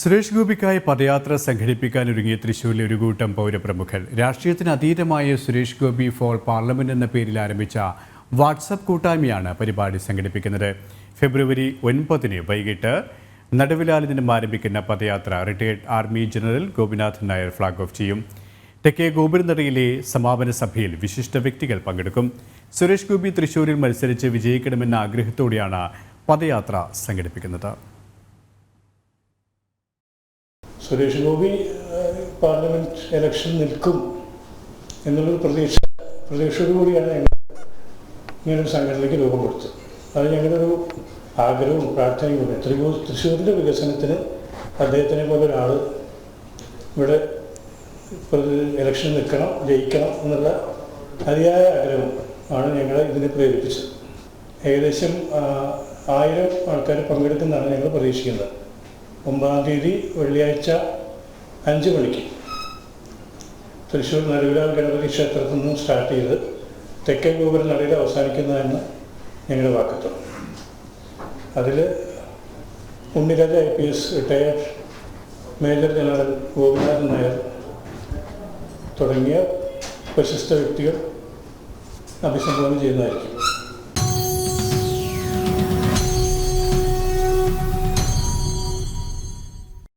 സുരേഷ് ഗോപിക്കായി പദയാത്ര സംഘടിപ്പിക്കാനൊരുങ്ങിയ തൃശൂരിലെ ഒരു കൂട്ടം പൗരപ്രമുഖർ. രാഷ്ട്രീയത്തിന് അതീതമായ സുരേഷ് ഗോപി ഫോർ പാർലമെന്റ് എന്ന പേരിൽ ആരംഭിച്ച വാട്സപ്പ് കൂട്ടായ്മയാണ് പരിപാടി സംഘടിപ്പിക്കുന്നത്. ഫെബ്രുവരി ഒൻപതിന് വൈകിട്ട് നടുവിലാലി നിന്നും ആരംഭിക്കുന്ന പദയാത്ര retired army general Gopinath Nair flag off ചെയ്യും. തെക്കേ ഗോപുരനടയിലെ സമാപന സഭയിൽ വിശിഷ്ട വ്യക്തികൾ പങ്കെടുക്കും. സുരേഷ് ഗോപി തൃശൂരിൽ മത്സരിച്ച് വിജയിക്കണമെന്ന ആഗ്രഹത്തോടെയാണ് പദയാത്ര സംഘടിപ്പിക്കുന്നത്. സുരേഷ് ഗോപി പാർലമെന്റ് ഇലക്ഷൻ നിൽക്കും എന്നുള്ളൊരു പ്രതീക്ഷ പ്രതീക്ഷയോടുകൂടിയാണ് ഞങ്ങൾ ഇങ്ങനൊരു സംഘടനയ്ക്ക് രൂപം കൊടുത്തത്. അത് ഞങ്ങളുടെ ഒരു ആഗ്രഹവും പ്രാർത്ഥനയും കൂടെ. തൃശ്ശൂർ തൃശ്ശൂരിന്റെ വികസനത്തിന് അദ്ദേഹത്തിനെ പോലെ ഒരാൾ ഇവിടെ ഇലക്ഷൻ നിൽക്കണം ജയിക്കണം എന്നുള്ള അതിയായ ആഗ്രഹം ആണ് ഞങ്ങളെ ഇതിനെ പ്രേരിപ്പിച്ചത്. ഏകദേശം ആയിരം ആൾക്കാർ പങ്കെടുക്കുന്നതാണ് ഞങ്ങൾ പ്രതീക്ഷിക്കുന്നത്. ഒമ്പതാം തീയതി വെള്ളിയാഴ്ച അഞ്ച് മണിക്ക്. തൃശ്ശൂർ നടുവിലാൽ ഗണപതി ക്ഷേത്രത്തിൽ നിന്നും സ്റ്റാർട്ട് ചെയ്ത് തെക്കേ ഗോപുരം നടയിൽ അവസാനിക്കുന്നതെന്ന് ഞങ്ങളുടെ വാക്കത്വം അതിൽ Unniraja I P S retired major general Gopinathan Nair തുടങ്ങിയ പ്രശസ്ത വ്യക്തികൾ അഭിസംബോധന ചെയ്യുന്നതായിരിക്കും.